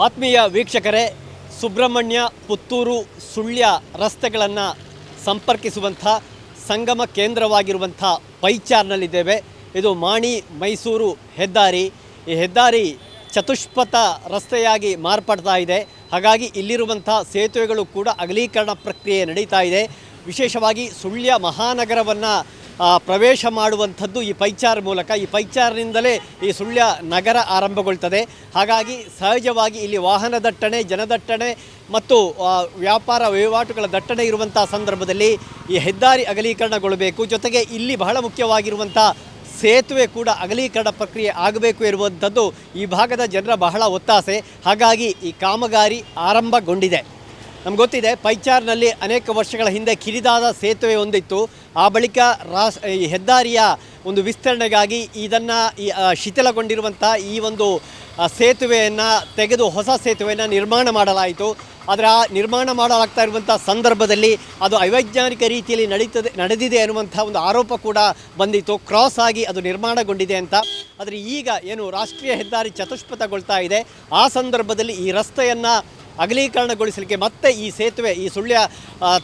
ಆತ್ಮೀಯ ವೀಕ್ಷಕರೇ, ಸುಬ್ರಹ್ಮಣ್ಯ, ಪುತ್ತೂರು, ಸುಳ್ಯ ರಸ್ತೆಗಳನ್ನು ಸಂಪರ್ಕಿಸುವಂಥ ಸಂಗಮ ಕೇಂದ್ರವಾಗಿರುವಂಥ ಪೈಚಾರ್ನಲ್ಲಿದ್ದೇವೆ. ಇದು ಮಾಣಿ ಮೈಸೂರು ಹೆದ್ದಾರಿ. ಈ ಹೆದ್ದಾರಿ ಚತುಷ್ಪಥ ರಸ್ತೆಯಾಗಿ ಮಾರ್ಪಡ್ತಾ ಇದೆ. ಹಾಗಾಗಿ ಇಲ್ಲಿರುವಂಥ ಸೇತುವೆಗಳು ಕೂಡ ಅಗಲೀಕರಣ ಪ್ರಕ್ರಿಯೆ ನಡೀತಾ ಇದೆ. ವಿಶೇಷವಾಗಿ ಸುಳ್ಯ ಮಹಾನಗರವನ್ನು ಪ್ರವೇಶ ಮಾಡುವಂಥದ್ದು ಈ ಪೈಚಾರ್ ಮೂಲಕ. ಈ ಪೈಚಾರ್ನಿಂದಲೇ ಈ ಸುಳ್ಯ ನಗರ ಆರಂಭಗೊಳ್ತದೆ. ಹಾಗಾಗಿ ಸಹಜವಾಗಿ ಇಲ್ಲಿ ವಾಹನ ದಟ್ಟಣೆ, ಜನದಟ್ಟಣೆ ಮತ್ತು ವ್ಯಾಪಾರ ವಹಿವಾಟುಗಳ ದಟ್ಟಣೆ ಇರುವಂಥ ಸಂದರ್ಭದಲ್ಲಿ ಈ ಹೆದ್ದಾರಿ ಅಗಲೀಕರಣಗೊಳ್ಳಬೇಕು. ಜೊತೆಗೆ ಇಲ್ಲಿ ಬಹಳ ಮುಖ್ಯವಾಗಿರುವಂಥ ಸೇತುವೆ ಕೂಡ ಅಗಲೀಕರಣ ಪ್ರಕ್ರಿಯೆ ಆಗಬೇಕು ಇರುವಂಥದ್ದು ಈ ಭಾಗದ ಜನರ ಬಹಳ ಒತ್ತಾಸೆ. ಹಾಗಾಗಿ ಈ ಕಾಮಗಾರಿ ಆರಂಭಗೊಂಡಿದೆ. ನಮ್ಗೆ ಗೊತ್ತಿದೆ, ಪೈಚಾರ್ನಲ್ಲಿ ಅನೇಕ ವರ್ಷಗಳ ಹಿಂದೆ ಕಿರಿದಾದ ಸೇತುವೆ ಒಂದಿತ್ತು. ಆ ಬಳಿಕ ರಾಸ್ ಹೆದ್ದಾರಿಯ ಒಂದು ವಿಸ್ತರಣೆಗಾಗಿ ಇದನ್ನು ಈ ಶಿಥಿಲಗೊಂಡಿರುವಂಥ ಈ ಒಂದು ಸೇತುವೆಯನ್ನು ತೆಗೆದು ಹೊಸ ಸೇತುವೆಯನ್ನು ನಿರ್ಮಾಣ ಮಾಡಲಾಯಿತು. ಆದರೆ ಆ ನಿರ್ಮಾಣ ಮಾಡಲಾಗ್ತಾ ಇರುವಂಥ ಸಂದರ್ಭದಲ್ಲಿ ಅದು ಅವೈಜ್ಞಾನಿಕ ರೀತಿಯಲ್ಲಿ ನಡೀತದೆ, ನಡೆದಿದೆ ಅನ್ನುವಂಥ ಒಂದು ಆರೋಪ ಕೂಡ ಬಂದಿತ್ತು. ಕ್ರಾಸ್ ಆಗಿ ಅದು ನಿರ್ಮಾಣಗೊಂಡಿದೆ ಅಂತ. ಆದರೆ ಈಗ ಏನು ರಾಷ್ಟ್ರೀಯ ಹೆದ್ದಾರಿ ಚತುಷ್ಪಥಗೊಳ್ತಾ ಇದೆ. ಆ ಸಂದರ್ಭದಲ್ಲಿ ಈ ರಸ್ತೆಯನ್ನು ಅಗಲೀಕರಣಗೊಳಿಸಲಿಕ್ಕೆ ಮತ್ತೆ ಈ ಸೇತುವೆ, ಈ ಸುಳ್ಯ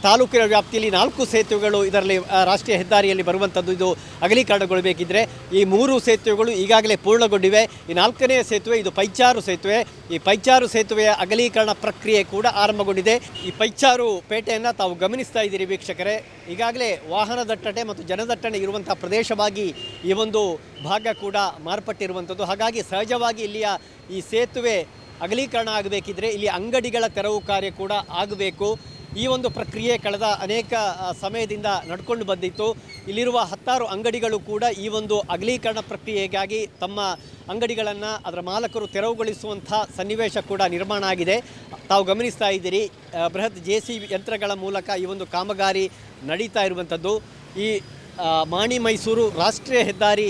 ತಾಲೂಕಿನ ವ್ಯಾಪ್ತಿಯಲ್ಲಿ ನಾಲ್ಕು ಸೇತುವೆಗಳು ಇದರಲ್ಲಿ ರಾಷ್ಟ್ರೀಯ ಹೆದ್ದಾರಿಯಲ್ಲಿ ಬರುವಂಥದ್ದು ಇದು ಅಗಲೀಕರಣಗೊಳ್ಳಬೇಕಿದ್ರೆ ಈ ಮೂರು ಸೇತುವೆಗಳು ಈಗಾಗಲೇ ಪೂರ್ಣಗೊಂಡಿವೆ. ಈ ನಾಲ್ಕನೇ ಸೇತುವೆ, ಇದು ಪೈಚಾರು ಸೇತುವೆ. ಈ ಪೈಚಾರು ಸೇತುವೆಯ ಅಗಲೀಕರಣ ಪ್ರಕ್ರಿಯೆ ಕೂಡ ಆರಂಭಗೊಂಡಿದೆ. ಈ ಪೈಚಾರು ಪೇಟೆಯನ್ನು ತಾವು ಗಮನಿಸ್ತಾ ಇದ್ದೀರಿ ವೀಕ್ಷಕರೇ. ಈಗಾಗಲೇ ವಾಹನ ದಟ್ಟಣೆ ಮತ್ತು ಜನದಟ್ಟಣೆ ಇರುವಂಥ ಪ್ರದೇಶವಾಗಿ ಈ ಒಂದು ಭಾಗ ಕೂಡ ಮಾರ್ಪಟ್ಟಿರುವಂಥದ್ದು. ಹಾಗಾಗಿ ಸಹಜವಾಗಿ ಇಲ್ಲಿಯ ಈ ಸೇತುವೆ ಅಗಲೀಕರಣ ಆಗಬೇಕಿದ್ರೆ ಇಲ್ಲಿ ಅಂಗಡಿಗಳ ತೆರವು ಕಾರ್ಯ ಕೂಡ ಆಗಬೇಕು. ಈ ಒಂದು ಪ್ರಕ್ರಿಯೆ ಕಳೆದ ಅನೇಕ ಸಮಯದಿಂದ ನಡ್ಕೊಂಡು ಬಂದಿತ್ತು. ಇಲ್ಲಿರುವ ಹತ್ತಾರು ಅಂಗಡಿಗಳು ಕೂಡ ಈ ಒಂದು ಅಗಲೀಕರಣ ಪ್ರಕ್ರಿಯೆಗಾಗಿ ತಮ್ಮ ಅಂಗಡಿಗಳನ್ನು ಅದರ ಮಾಲಕರು ತೆರವುಗೊಳಿಸುವಂಥ ಸನ್ನಿವೇಶ ಕೂಡ ನಿರ್ಮಾಣ ಆಗಿದೆ. ತಾವು ಗಮನಿಸ್ತಾ ಇದ್ದೀರಿ ಬೃಹತ್ ಜೆ ಸಿ ಯಂತ್ರಗಳ ಮೂಲಕ ಈ ಒಂದು ಕಾಮಗಾರಿ ನಡೀತಾ ಇರುವಂಥದ್ದು. ಈ ಮಾಣಿ ಮೈಸೂರು ರಾಷ್ಟ್ರೀಯ ಹೆದ್ದಾರಿ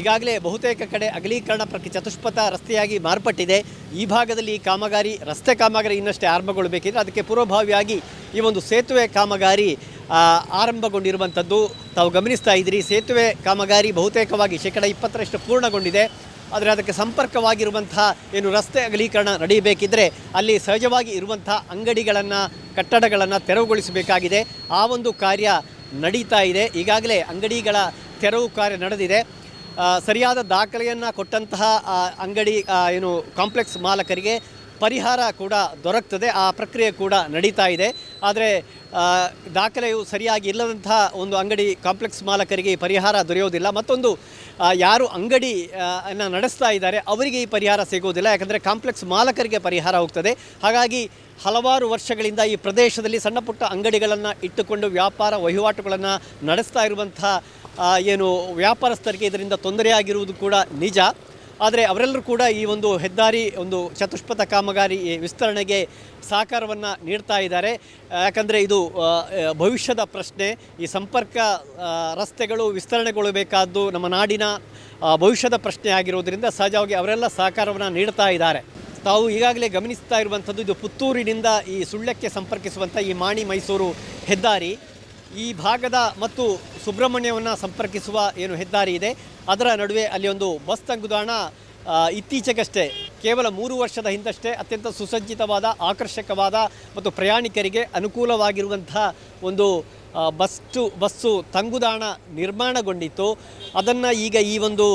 ಈಗಾಗಲೇ ಬಹುತೇಕ ಕಡೆ ಅಗಲೀಕರಣ ಪ್ರಕ್ರಿಯೆ ಚತುಷ್ಪಥ ರಸ್ತೆಯಾಗಿ ಮಾರ್ಪಟ್ಟಿದೆ. ಈ ಭಾಗದಲ್ಲಿ ಕಾಮಗಾರಿ, ರಸ್ತೆ ಕಾಮಗಾರಿ ಇನ್ನಷ್ಟೇ ಆರಂಭಗೊಳ್ಳಬೇಕಿದ್ರೆ ಅದಕ್ಕೆ ಪೂರ್ವಭಾವಿಯಾಗಿ ಈ ಒಂದು ಸೇತುವೆ ಕಾಮಗಾರಿ ಆರಂಭಗೊಂಡಿರುವಂಥದ್ದು ತಾವು ಗಮನಿಸ್ತಾ ಇದ್ದೀರಿ. ಸೇತುವೆ ಕಾಮಗಾರಿ ಬಹುತೇಕವಾಗಿ ಶೇಕಡ ಇಪ್ಪತ್ತರಷ್ಟು ಪೂರ್ಣಗೊಂಡಿದೆ. ಆದರೆ ಅದಕ್ಕೆ ಸಂಪರ್ಕವಾಗಿರುವಂತಹ ಏನು ರಸ್ತೆ ಅಗಲೀಕರಣ ನಡೆಯಬೇಕಿದ್ರೆ ಅಲ್ಲಿ ಸಹಜವಾಗಿ ಇರುವಂಥ ಅಂಗಡಿಗಳನ್ನು, ಕಟ್ಟಡಗಳನ್ನು ತೆರವುಗೊಳಿಸಬೇಕಾಗಿದೆ. ಆ ಒಂದು ಕಾರ್ಯ ನಡೀತಾ ಇದೆ. ಈಗಾಗಲೇ ಅಂಗಡಿಗಳ ತೆರವು ಕಾರ್ಯ ನಡೆದಿದೆ. ಸರಿಯಾದ ದಾಖಲೆಯನ್ನು ಕೊಟ್ಟಂತಹ ಅಂಗಡಿ ಏನು ಕಾಂಪ್ಲೆಕ್ಸ್ ಮಾಲಕರಿಗೆ ಪರಿಹಾರ ಕೂಡ ದೊರಕ್ತದೆ, ಆ ಪ್ರಕ್ರಿಯೆ ಕೂಡ ನಡೀತಾ ಇದೆ. ಆದರೆ ದಾಖಲೆಯು ಸರಿಯಾಗಿ ಇಲ್ಲದಂತಹ ಒಂದು ಅಂಗಡಿ ಕಾಂಪ್ಲೆಕ್ಸ್ ಮಾಲಕರಿಗೆ ಈ ಪರಿಹಾರ ದೊರೆಯೋದಿಲ್ಲ ಮತ್ತೊಂದು ಯಾರು ಅಂಗಡಿ ಅನ್ನು ನಡೆಸ್ತಾ ಇದ್ದಾರೆ, ಅವರಿಗೆ ಈ ಪರಿಹಾರ ಸಿಗುವುದಿಲ್ಲ. ಯಾಕಂದರೆ ಕಾಂಪ್ಲೆಕ್ಸ್ ಮಾಲಕರಿಗೆ ಪರಿಹಾರ ಹೋಗ್ತದೆ. ಹಾಗಾಗಿ ಹಲವಾರು ವರ್ಷಗಳಿಂದ ಈ ಪ್ರದೇಶದಲ್ಲಿ ಸಣ್ಣ ಪುಟ್ಟ ಅಂಗಡಿಗಳನ್ನು ಇಟ್ಟುಕೊಂಡು ವ್ಯಾಪಾರ ವಹಿವಾಟುಗಳನ್ನು ನಡೆಸ್ತಾ ಇರುವಂಥ ಏನು ವ್ಯಾಪಾರಸ್ಥರಿಗೆ ಇದರಿಂದ ತೊಂದರೆಯಾಗಿರುವುದು ಕೂಡ ನಿಜ. ಆದರೆ ಅವರೆಲ್ಲರೂ ಕೂಡ ಈ ಒಂದು ಹೆದ್ದಾರಿ, ಒಂದು ಚತುಷ್ಪಥ ಕಾಮಗಾರಿ ವಿಸ್ತರಣೆಗೆ ಸಹಕಾರವನ್ನು ನೀಡ್ತಾ ಇದ್ದಾರೆ. ಯಾಕಂದರೆ ಇದು ಭವಿಷ್ಯದ ಪ್ರಶ್ನೆ. ಈ ಸಂಪರ್ಕ ರಸ್ತೆಗಳು ವಿಸ್ತರಣೆಗೊಳ್ಳಬೇಕಾದ್ದು ನಮ್ಮ ನಾಡಿನ ಭವಿಷ್ಯದ ಪ್ರಶ್ನೆ ಆಗಿರೋದರಿಂದ ಸಹಜವಾಗಿ ಅವರೆಲ್ಲ ಸಹಕಾರವನ್ನು ನೀಡ್ತಾ ಇದ್ದಾರೆ. ತಾವು ಈಗಾಗಲೇ ಗಮನಿಸ್ತಾ ಇರುವಂಥದ್ದು ಇದು ಪುತ್ತೂರಿನಿಂದ ಈ ಸುಳ್ಯಕ್ಕೆ ಸಂಪರ್ಕಿಸುವಂಥ ಈ ಮಾಣಿ ಮೈಸೂರು ಹೆದ್ದಾರಿ. ಈ ಭಾಗದ ಮತ್ತು ಸುಬ್ರಹ್ಮಣ್ಯವನ್ನು ಸಂಪರ್ಕಿಸುವ ಏನು ಹೆದ್ದಾರಿ ಇದೆ, ಅದರ ನಡುವೆ ಅಲ್ಲಿ ಒಂದು ಬಸ್ ತಂಗುದಾಣ ಇತ್ತೀಚೆಗಷ್ಟೇ, ಕೇವಲ ಮೂರು ವರ್ಷದ ಹಿಂದಷ್ಟೇ ಅತ್ಯಂತ ಸುಸಜ್ಜಿತವಾದ, ಆಕರ್ಷಕವಾದ ಮತ್ತು ಪ್ರಯಾಣಿಕರಿಗೆ ಅನುಕೂಲವಾಗಿರುವಂಥ ಒಂದು ಬಸ್ ಬಸ್ಟು, ಬಸ್ಸು ತಂಗುದಾಣ ನಿರ್ಮಾಣಗೊಂಡಿತ್ತು. ಅದನ್ನು ಈಗ ಈ ಒಂದು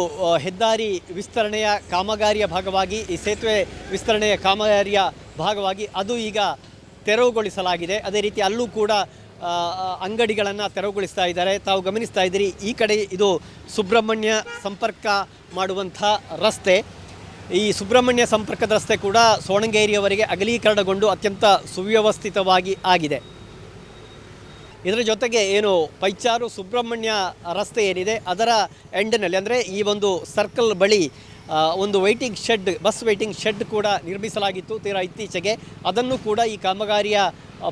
ಹೆದ್ದಾರಿ ವಿಸ್ತರಣೆಯ ಕಾಮಗಾರಿಯ ಭಾಗವಾಗಿ, ಈ ಸೇತುವೆ ವಿಸ್ತರಣೆಯ ಕಾಮಗಾರಿಯ ಭಾಗವಾಗಿ ಅದು ಈಗ ತೆರವುಗೊಳಿಸಲಾಗಿದೆ. ಅದೇ ರೀತಿ ಅಲ್ಲೂ ಕೂಡ ಅಂಗಡಿಗಳನ್ನು ತೆರವುಗೊಳಿಸ್ತಾ ಇದ್ದಾರೆ. ತಾವು ಗಮನಿಸ್ತಾ ಇದ್ದೀರಿ, ಈ ಕಡೆ ಇದು ಸುಬ್ರಹ್ಮಣ್ಯ ಸಂಪರ್ಕ ಮಾಡುವಂಥ ರಸ್ತೆ. ಈ ಸುಬ್ರಹ್ಮಣ್ಯ ಸಂಪರ್ಕದ ರಸ್ತೆ ಕೂಡ ಸೋಣಂಗೇರಿಯವರೆಗೆ ಅಗಲೀಕರಣಗೊಂಡು ಅತ್ಯಂತ ಸುವ್ಯವಸ್ಥಿತವಾಗಿ ಆಗಿದೆ. ಇದರ ಜೊತೆಗೆ ಏನು ಪೈಚಾರು ಸುಬ್ರಹ್ಮಣ್ಯ ರಸ್ತೆ ಏನಿದೆ, ಅದರ ಎಂಡ್ನಲ್ಲಿ ಅಂದರೆ ಈ ಒಂದು ಸರ್ಕಲ್ ಬಳಿ ಒಂದು waiting shed bus waiting shed ಕೂಡ ನಿರ್ಮಿಸಲಾಗಿತ್ತು ತೀರಾ ಇತ್ತೀಚೆಗೆ. ಅದನ್ನು ಕೂಡ ಈ ಕಾಮಗಾರಿಯ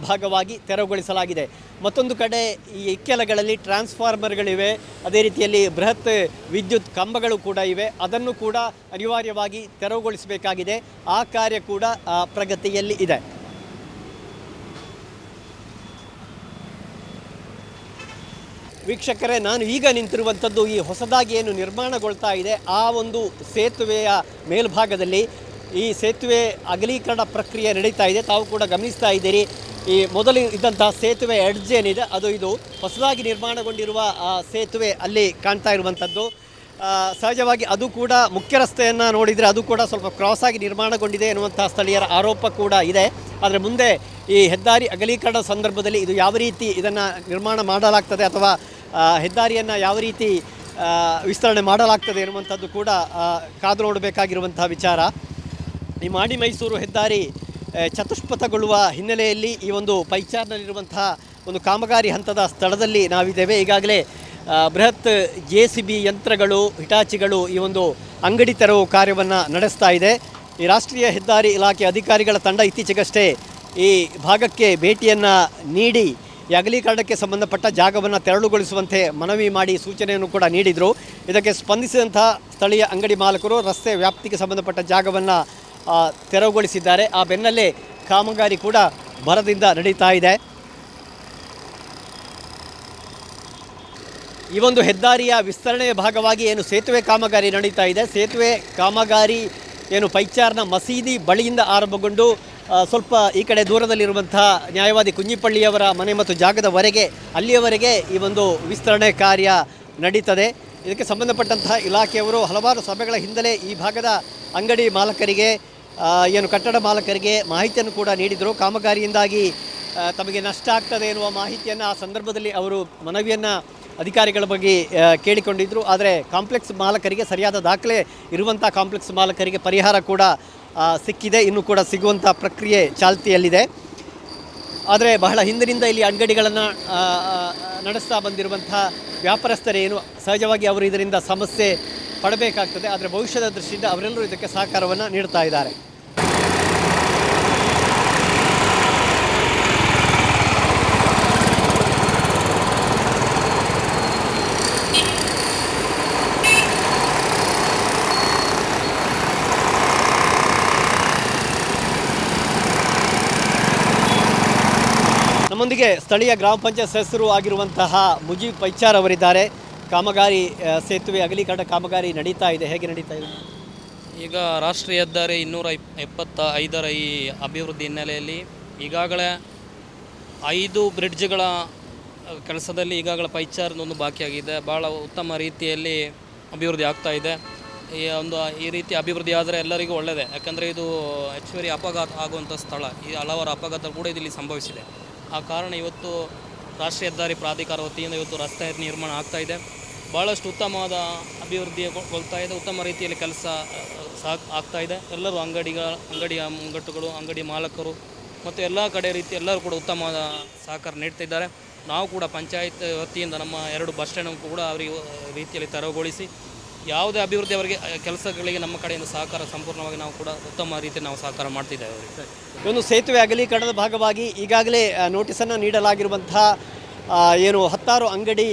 ಭಾಗವಾಗಿ ತೆರವುಗೊಳಿಸಲಾಗಿದೆ. ಮತ್ತೊಂದು ಕಡೆ ಈ ಇಕ್ಕೆಲಗಳಲ್ಲಿ ಟ್ರಾನ್ಸ್ಫಾರ್ಮರ್ಗಳಿವೆ. ಅದೇ ರೀತಿಯಲ್ಲಿ ಬೃಹತ್ ವಿದ್ಯುತ್ ಕಂಬಗಳು ಕೂಡ ಇವೆ. ಅದನ್ನು ಕೂಡ ಅನಿವಾರ್ಯವಾಗಿ ತೆರವುಗೊಳಿಸಬೇಕಾಗಿದೆ. ಆ ಕಾರ್ಯ ಕೂಡ ಪ್ರಗತಿಯಲ್ಲಿ ಇದೆ. ವೀಕ್ಷಕರೇ, ನಾನು ಈಗ ನಿಂತಿರುವಂಥದ್ದು ಈ ಹೊಸದಾಗಿ ಏನು ನಿರ್ಮಾಣಗೊಳ್ತಾ ಇದೆ, ಆ ಒಂದು ಸೇತುವೆಯ ಮೇಲ್ಭಾಗದಲ್ಲಿ ಈ ಸೇತುವೆ ಅಗಲೀಕರಣ ಪ್ರಕ್ರಿಯೆ ನಡೀತಾ ಇದೆ. ತಾವು ಕೂಡ ಗಮನಿಸ್ತಾ ಇದ್ದೀರಿ, ಈ ಮೊದಲು ಇದ್ದಂತಹ ಸೇತುವೆ ಎಡ್ಜ್ ಏನಿದೆ, ಅದು ಇದು ಹೊಸದಾಗಿ ನಿರ್ಮಾಣಗೊಂಡಿರುವ ಆ ಸೇತುವೆ ಅಲ್ಲಿ ಕಾಣ್ತಾ ಇರುವಂಥದ್ದು. ಸಹಜವಾಗಿ ಅದು ಕೂಡ ಮುಖ್ಯ ರಸ್ತೆಯನ್ನು ನೋಡಿದರೆ ಅದು ಕೂಡ ಸ್ವಲ್ಪ ಕ್ರಾಸ್ ಆಗಿ ನಿರ್ಮಾಣಗೊಂಡಿದೆ ಎನ್ನುವಂಥ ಸ್ಥಳೀಯರ ಆರೋಪ ಕೂಡ ಇದೆ. ಆದರೆ ಮುಂದೆ ಈ ಹೆದ್ದಾರಿ ಅಗಲೀಕರಣ ಸಂದರ್ಭದಲ್ಲಿ ಇದು ಯಾವ ರೀತಿ ಇದನ್ನು ನಿರ್ಮಾಣ ಮಾಡಲಾಗ್ತದೆ ಅಥವಾ ಹೆದ್ದಾರಿಯನ್ನು ಯಾವ ರೀತಿ ವಿಸ್ತರಣೆ ಮಾಡಲಾಗ್ತದೆ ಎನ್ನುವಂಥದ್ದು ಕೂಡ ಕಾದು ನೋಡಬೇಕಾಗಿರುವಂತಹ ವಿಚಾರ. ಈ ಮಾಡಿ ಮೈಸೂರು ಹೆದ್ದಾರಿ ಚತುಷ್ಪಥಗೊಳ್ಳುವ ಹಿನ್ನೆಲೆಯಲ್ಲಿ ಈ ಒಂದು ಪೈಚಾರ್ನಲ್ಲಿರುವಂತಹ ಒಂದು ಕಾಮಗಾರಿ ಹಂತದ ಸ್ಥಳದಲ್ಲಿ ನಾವಿದ್ದೇವೆ. ಈಗಾಗಲೇ ಬೃಹತ್ ಜೆ ಸಿ ಬಿ ಯಂತ್ರಗಳು, ಹಿಟಾಚಿಗಳು ಈ ಒಂದು ಅಂಗಡಿ ತೆರವು ಕಾರ್ಯವನ್ನು ನಡೆಸ್ತಾ ಇದೆ. ಈ ರಾಷ್ಟ್ರೀಯ ಹೆದ್ದಾರಿ ಇಲಾಖೆ ಅಧಿಕಾರಿಗಳ ತಂಡ ಇತ್ತೀಚೆಗಷ್ಟೇ ಈ ಭಾಗಕ್ಕೆ ಭೇಟಿಯನ್ನು ನೀಡಿ ಈ ಅಗಲೀಕರಣಕ್ಕೆ ಸಂಬಂಧಪಟ್ಟ ಜಾಗವನ್ನು ತೆರಳುಗೊಳಿಸುವಂತೆ ಮನವಿ ಮಾಡಿ ಸೂಚನೆಯನ್ನು ಕೂಡ ನೀಡಿದರು. ಇದಕ್ಕೆ ಸ್ಪಂದಿಸಿದಂಥ ಸ್ಥಳೀಯ ಅಂಗಡಿ ಮಾಲಕರು ರಸ್ತೆ ವ್ಯಾಪ್ತಿಗೆ ಸಂಬಂಧಪಟ್ಟ ಜಾಗವನ್ನು ತೆರವುಗೊಳಿಸಿದ್ದಾರೆ. ಆ ಬೆನ್ನಲ್ಲೇ ಕಾಮಗಾರಿ ಕೂಡ ಭರದಿಂದ ನಡೀತಾ ಇದೆ. ಈ ಒಂದು ಹೆದ್ದಾರಿಯ ವಿಸ್ತರಣೆಯ ಭಾಗವಾಗಿ ಏನು ಸೇತುವೆ ಕಾಮಗಾರಿ ನಡೀತಾ ಇದೆ. ಸೇತುವೆ ಕಾಮಗಾರಿ ಏನು ಪೈಚಾರ್ನ ಮಸೀದಿ ಬಳಿಯಿಂದ ಆರಂಭಗೊಂಡು ಸ್ವಲ್ಪ ಈ ಕಡೆ ದೂರದಲ್ಲಿರುವಂಥ ನ್ಯಾಯವಾದಿ ಕುಂಜಿಪಳ್ಳಿಯವರ ಮನೆ ಮತ್ತು ಜಾಗದವರೆಗೆ ಅಲ್ಲಿಯವರೆಗೆ ಈ ಒಂದು ವಿಸ್ತರಣೆ ಕಾರ್ಯ ನಡೀತದೆ. ಇದಕ್ಕೆ ಸಂಬಂಧಪಟ್ಟಂತಹ ಇಲಾಖೆಯವರು ಹಲವಾರು ಸಭೆಗಳ ಹಿನ್ನೆಲೆ ಈ ಭಾಗದ ಅಂಗಡಿ ಮಾಲಕರಿಗೆ ಏನು ಕಟ್ಟಡ ಮಾಲಕರಿಗೆ ಮಾಹಿತಿಯನ್ನು ಕೂಡ ನೀಡಿದರು. ಕಾಮಗಾರಿಯಿಂದಾಗಿ ತಮಗೆ ನಷ್ಟ ಆಗ್ತದೆ ಎನ್ನುವ ಮಾಹಿತಿಯನ್ನು ಆ ಸಂದರ್ಭದಲ್ಲಿ ಅವರು ಮನವಿಯನ್ನು ಅಧಿಕಾರಿಗಳ ಬಗ್ಗೆ ಕೇಳಿಕೊಂಡಿದ್ದರು ಆದರೆ ಕಾಂಪ್ಲೆಕ್ಸ್ ಮಾಲಕರಿಗೆ ಸರಿಯಾದ ದಾಖಲೆ ಇರುವಂಥ ಕಾಂಪ್ಲೆಕ್ಸ್ ಮಾಲಕರಿಗೆ ಪರಿಹಾರ ಕೂಡ ಸಿಕ್ಕಿದೆ, ಇನ್ನು ಕೂಡ ಸಿಗುವಂಥ ಪ್ರಕ್ರಿಯೆ ಚಾಲ್ತಿಯಲ್ಲಿದೆ. ಆದರೆ ಬಹಳ ಹಿಂದಿನಿಂದ ಇಲ್ಲಿ ಅಂಗಡಿಗಳನ್ನು ನಡೆಸ್ತಾ ಬಂದಿರುವಂಥ ವ್ಯಾಪಾರಸ್ಥರೇನು, ಸಹಜವಾಗಿ ಅವರು ಇದರಿಂದ ಸಮಸ್ಯೆ ಪಡಬೇಕಾಗ್ತದೆ. ಆದರೆ ಭವಿಷ್ಯದ ದೃಷ್ಟಿಯಿಂದ ಅವರೆಲ್ಲರೂ ಇದಕ್ಕೆ ಸಹಕಾರವನ್ನು ನೀಡ್ತಾ ಇದ್ದಾರೆ. ನಮ್ಮೊಂದಿಗೆ ಸ್ಥಳೀಯ ಗ್ರಾಮ ಪಂಚಾಯತ್ ಸದಸ್ಯರು ಆಗಿರುವಂತಹ ಮುಜೀಬ್ ಪೈಚಾರ್ ಅವರಿದ್ದಾರೆ. ಕಾಮಗಾರಿ ಸೇತುವೆ ಅಗಲೀಕರಣ ಕಾಮಗಾರಿ ನಡೀತಾ ಇದೆ. ಹೇಗೆ ನಡೀತಾ ಇದೆ? ಈಗ ರಾಷ್ಟ್ರೀಯ ಹೆದ್ದಾರಿ ಇನ್ನೂರ ಎಪ್ಪತ್ತ ಐದರ ಈ ಅಭಿವೃದ್ಧಿ ಹಿನ್ನೆಲೆಯಲ್ಲಿ ಈಗಾಗಲೇ ಐದು ಬ್ರಿಡ್ಜ್ಗಳ ಕೆಲಸದಲ್ಲಿ ಈಗಾಗಲೇ ಪೈಚಾರ್ದೊಂದು ಬಾಕಿಯಾಗಿದೆ. ಭಾಳ ಉತ್ತಮ ರೀತಿಯಲ್ಲಿ ಅಭಿವೃದ್ಧಿ ಆಗ್ತಾ ಇದೆ. ಈ ಒಂದು, ಈ ರೀತಿ ಅಭಿವೃದ್ಧಿ ಆದರೆ ಎಲ್ಲರಿಗೂ ಒಳ್ಳೆಯದೇ ಯಾಕಂದರೆ ಇದು ಹೆಚ್ಚುವರಿ ಅಪಘಾತ ಆಗುವಂಥ ಸ್ಥಳ. ಈ ಹಲವಾರು ಅಪಘಾತ ಕೂಡ ಇಲ್ಲಿ ಸಂಭವಿಸಿದೆ. ಆ ಕಾರಣ ಇವತ್ತು ರಾಷ್ಟ್ರೀಯ ಹೆದ್ದಾರಿ ಪ್ರಾಧಿಕಾರ ವತಿಯಿಂದ ಇವತ್ತು ರಸ್ತೆ ನಿರ್ಮಾಣ ಆಗ್ತಾ ಇದೆ. ಭಾಳಷ್ಟು ಉತ್ತಮವಾದ ಅಭಿವೃದ್ಧಿಗೊಳ್ತಾ ಇದೆ. ಉತ್ತಮ ರೀತಿಯಲ್ಲಿ ಕೆಲಸ ಸಾಕ್ ಆಗ್ತಾ ಇದೆ. ಎಲ್ಲರೂ ಅಂಗಡಿಗಳ, ಅಂಗಡಿಯ ಮುಂಗಟ್ಟುಗಳು, ಅಂಗಡಿ ಮಾಲಕರು ಮತ್ತು ಎಲ್ಲ ಕಡೆ ರೀತಿ ಎಲ್ಲರೂ ಕೂಡ ಉತ್ತಮವಾದ ಸಹಕಾರ ನೀಡ್ತಿದ್ದಾರೆ ನಾವು ಕೂಡ ಪಂಚಾಯತ್ ವತಿಯಿಂದ ನಮ್ಮ ಎರಡು ಬಸ್ ಸ್ಟ್ಯಾಂಡ್ ಕೂಡ ಅವರಿಗೆ ರೀತಿಯಲ್ಲಿ ತೆರವುಗೊಳಿಸಿ ಯಾವುದೇ ಅಭಿವೃದ್ಧಿ ಅವರಿಗೆ ಕೆಲಸಗಳಿಗೆ ನಮ್ಮ ಕಡೆಯಿಂದ ಸಹಕಾರ ಸಂಪೂರ್ಣವಾಗಿ ನಾವು ಕೂಡ ಉತ್ತಮ ರೀತಿ ನಾವು ಸಹಕಾರ ಮಾಡ್ತಿದ್ದೇವೆ ಅವರಿಗೆ. ಒಂದು ಸೇತುವೆ ಅಗಲೀಕರಣದ ಭಾಗವಾಗಿ ಈಗಾಗಲೇ ನೋಟಿಸನ್ನು ನೀಡಲಾಗಿರುವಂತಹ ಏನು ಹತ್ತಾರು ಅಂಗಡಿ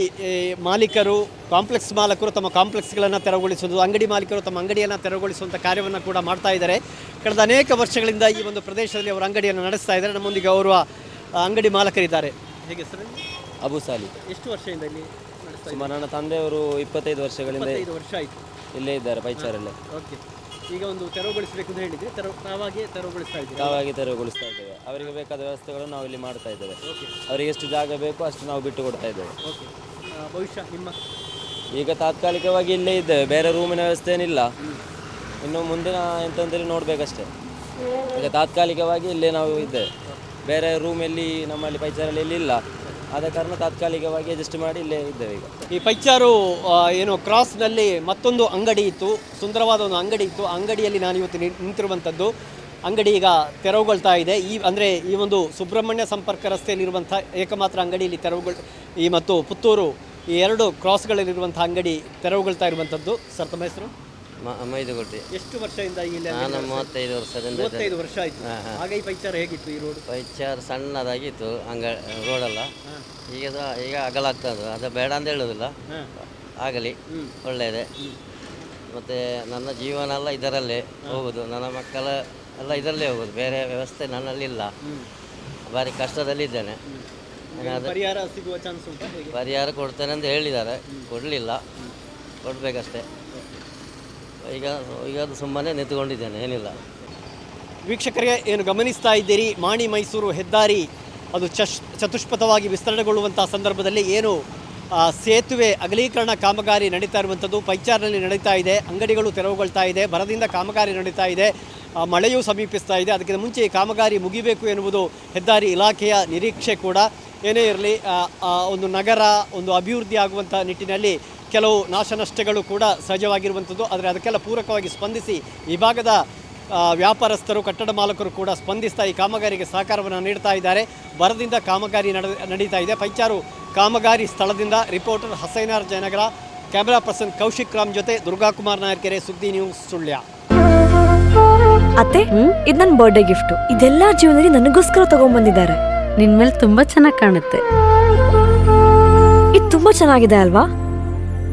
ಮಾಲೀಕರು ಕಾಂಪ್ಲೆಕ್ಸ್ ಮಾಲಕರು ತಮ್ಮ ಕಾಂಪ್ಲೆಕ್ಸ್ಗಳನ್ನು ತೆರವುಗೊಳಿಸುವುದು ಅಂಗಡಿ ಮಾಲೀಕರು ತಮ್ಮ ಅಂಗಡಿಯನ್ನು ತೆರವುಗೊಳಿಸುವಂಥ ಕಾರ್ಯವನ್ನು ಕೂಡ ಮಾಡ್ತಾ ಇದ್ದಾರೆ. ಕಳೆದ ಅನೇಕ ವರ್ಷಗಳಿಂದ ಈ ಒಂದು ಪ್ರದೇಶದಲ್ಲಿ ಅವರು ಅಂಗಡಿಯನ್ನು ನಡೆಸ್ತಾ ಇದ್ದಾರೆ. ನಮ್ಮೊಂದಿಗೆ ಅವರು ಅಂಗಡಿ ಮಾಲಕರಿದ್ದಾರೆ. ಹೇಗೆ ಸರ್? ಅಬು ಸಾಲಿ. ಎಷ್ಟು ವರ್ಷದಿಂದ ಇಲ್ಲಿ? ಸುಮಾರು ನನ್ನ ತಂದೆಯವರು ಇಪ್ಪತ್ತೈದು ವರ್ಷಗಳಿಂದ ಇಪ್ಪತ್ತೈದು ವರ್ಷ ಆಯಿತು. ಇಲ್ಲೇ ಇದ್ದಾರೆ ಪೈಚಾರಲ್ಲೇ. ಓಕೆ ಈಗ ಒಂದು ತೆರವುಗೊಳಿಸಬೇಕು ಅಂತ ಹೇಳಿದ್ರೆ. ತೆರವು ತಾವಾಗಿಯೇ ತೆರವುಗೊಳಿಸ್ತಾ ಇದ್ದೀವಿ ನಾವಾಗಿ ತೆರವುಗೊಳಿಸ್ತಾ ಇದ್ದೇವೆ. ಅವರಿಗೆ ಬೇಕಾದ ವ್ಯವಸ್ಥೆಗಳನ್ನು ನಾವು ಇಲ್ಲಿ ಮಾಡ್ತಾ ಇದ್ದೇವೆ. ಓಕೆ ಅವರಿಗೆ ಎಷ್ಟು ಜಾಗ ಬೇಕು ಅಷ್ಟು ನಾವು ಬಿಟ್ಟು ಕೊಡ್ತಾ ಇದ್ದೇವೆ. ಓಕೆ ಭವಿಷ್ಯ ನಿಮ್ಮ? ಈಗ ತಾತ್ಕಾಲಿಕವಾಗಿ ಇಲ್ಲೇ ಇದ್ದೇವೆ. ಬೇರೆ ರೂಮಿನ ವ್ಯವಸ್ಥೆ ಏನಿಲ್ಲ. ಇನ್ನು ಮುಂದಿನ ಎಂತಂದ್ರೆ ನೋಡಬೇಕಷ್ಟೇ. ಈಗ ತಾತ್ಕಾಲಿಕವಾಗಿ ಇಲ್ಲೇ ನಾವು ಇದ್ದೇವೆ. ಬೇರೆ ರೂಮ್ ಎಲ್ಲಿ ನಮ್ಮಲ್ಲಿ ಪೈಚಾರಲ್ಲಿ ಎಲ್ಲಿ ಇಲ್ಲ. ಆದ ಕಾರಣ ತಾತ್ಕಾಲಿಕವಾಗಿ ಅಡ್ಜಸ್ಟ್ ಮಾಡಿ ಇಲ್ಲೇ ಇದ್ದೇವೆ ಈಗ. ಈ ಪೈಚಾರು ಏನು ಕ್ರಾಸ್ನಲ್ಲಿ ಮತ್ತೊಂದು ಅಂಗಡಿ ಇತ್ತು, ಸುಂದರವಾದ ಒಂದು ಅಂಗಡಿ ಇತ್ತು. ಅಂಗಡಿಯಲ್ಲಿ ನಾನು ಇವತ್ತು ನಿ- ನಿಂತಿರುವಂಥದ್ದು. ಅಂಗಡಿ ಈಗ ತೆರವುಗೊಳ್ತಾ ಇದೆ. ಈ, ಅಂದರೆ ಈ ಒಂದು ಸುಬ್ರಹ್ಮಣ್ಯ ಸಂಪರ್ಕ ರಸ್ತೆಯಲ್ಲಿರುವಂಥ ಏಕಮಾತ್ರ ಅಂಗಡಿಯಲ್ಲಿ ತೆರವುಗೊಳ್, ಈ ಮತ್ತು ಪುತ್ತೂರು ಈ ಎರಡು ಕ್ರಾಸ್ಗಳಲ್ಲಿರುವಂಥ ಅಂಗಡಿ ತೆರವುಗೊಳ್ತಾ ಇರುವಂಥದ್ದು. ಸರ್, ತಮ್ಮ ಹೆಸರು? ಮೈದುಗುಡ್ಡಿ ಎಷ್ಟು ವರ್ಷದಿಂದ ಇಲ್ಲಿ ನಾನು ಮೂವತ್ತೈದು ವರ್ಷದಿಂದ. ಮೂವತ್ತೈದು ವರ್ಷ ಆಯ್ತು. ಆಗ ಈ ಪೈಚಾರ ಹೇಗಿತ್ತು ಈ ರೋಡ್ ಪೈಚಾರ್ ಸಣ್ಣದಾಗಿತ್ತು ಹಂಗ ರೋಡೆಲ್ಲ ಈಗ ಈಗ ಅಗಲ ಆಗ್ತದೆ ಅದು ಬೇಡ ಅಂತ ಹೇಳೋದಿಲ್ಲ. ಆಗಲಿ. ಒಳ್ಳೆಯದೇ. ಮತ್ತು ನನ್ನ ಜೀವನ ಎಲ್ಲ ಇದರಲ್ಲೇ ಹೋಗೋದು. ನನ್ನ ಮಕ್ಕಳ ಎಲ್ಲ ಇದರಲ್ಲೇ ಹೋಗೋದು. ಬೇರೆ ವ್ಯವಸ್ಥೆ ನನ್ನಲ್ಲಿಲ್ಲ ಭಾರಿ ಕಷ್ಟದಲ್ಲಿದ್ದೇನೆ ಪರಿಹಾರ ಸಿಗುವ ಚಾನ್ಸ್ ಉಂಟು? ಪರಿಹಾರ ಕೊಡ್ತೇನೆ ಅಂತ ಹೇಳಿದ್ದಾರೆ. ಕೊಡಲಿಲ್ಲ. ಕೊಡಬೇಕಷ್ಟೇ. ಈಗ ಈಗ ಅದು ಸುಮ್ಮನೆ ನಿಂತುಕೊಂಡಿದ್ದೇನೆ, ಏನಿಲ್ಲ. ವೀಕ್ಷಕರಿಗೆ ಏನು ಗಮನಿಸ್ತಾ ಇದ್ದೀರಿ? ಮಾಣಿ ಮೈಸೂರು ಹೆದ್ದಾರಿ, ಅದು ಚಶ್, ಚತುಷ್ಪಥವಾಗಿ ವಿಸ್ತರಣೆಗೊಳ್ಳುವಂಥ ಸಂದರ್ಭದಲ್ಲಿ ಏನು ಸೇತುವೆ ಅಗಲೀಕರಣ ಕಾಮಗಾರಿ ನಡೀತಾ ಇರುವಂಥದ್ದು, ಪೈಚಾರ್ನಲ್ಲಿ ನಡೀತಾ ಇದೆ, ಅಂಗಡಿಗಳು ತೆರವುಗೊಳ್ತಾ ಇದೆ, ಬರದಿಂದ ಕಾಮಗಾರಿ ನಡೀತಾ ಇದೆ ಮಳೆಯೂ ಸಮೀಪಿಸ್ತಾ ಇದೆ, ಅದಕ್ಕಿಂತ ಮುಂಚೆ ಈ ಕಾಮಗಾರಿ ಮುಗಿಬೇಕು ಎನ್ನುವುದು ಹೆದ್ದಾರಿ ಇಲಾಖೆಯ ನಿರೀಕ್ಷೆ ಕೂಡ. ಏನೇ ಇರಲಿ ಒಂದು ನಗರ, ಒಂದು ಅಭಿವೃದ್ಧಿ ಆಗುವಂಥ ನಿಟ್ಟಿನಲ್ಲಿ ಕೆಲವು ನಾಶನಷ್ಟಗಳು ಕೂಡ ಸಹಜವಾಗಿರುವಂಥದ್ದು, ಆದರೆ ಅದಕ್ಕೆಲ್ಲ ಪೂರಕವಾಗಿ ಸ್ಪಂದಿಸಿ ಈ ಭಾಗದ ವ್ಯಾಪಾರಸ್ಥರು, ಕಟ್ಟಡ ಮಾಲಕರು ಕೂಡ ಸ್ಪಂದಿಸ್ತಾ ಈ ಕಾಮಗಾರಿಗೆ ಸಹಕಾರವನ್ನು ನೀಡ್ತಾ ಇದ್ದಾರೆ. ಬರದಿಂದ ಕಾಮಗಾರಿ ನಡೆ, ನಡೀತಾ ಇದೆ. ಪೈಚಾರು ಕಾಮಗಾರಿ ಸ್ಥಳದಿಂದ reporter Hasainar Jayanagar, camera person Kaushik Ram ಜೊತೆ ದುರ್ಗಾಕುಮಾರ್ ನಾಯರ್ಕೆರೆ, ಸುದ್ದಿ ನ್ಯೂಸ್ ಸುಳ್ಯ. ಅತ್ತೆ, ಇದು ನನ್ನ ಬರ್ಡೇ ಗಿಫ್ಟ್ ಇದೆಲ್ಲ ಜೀವನದಲ್ಲಿ ನನಗೋಸ್ಕರ ತಗೊಂಡ್ಬಂದಿದ್ದಾರೆ ನಿನ್ ಮೇಲೆ ತುಂಬಾ ಚೆನ್ನಾಗಿ ಕಾಣುತ್ತೆ. ಇದು ತುಂಬಾ ಚೆನ್ನಾಗಿದೆ ಅಲ್ವಾ?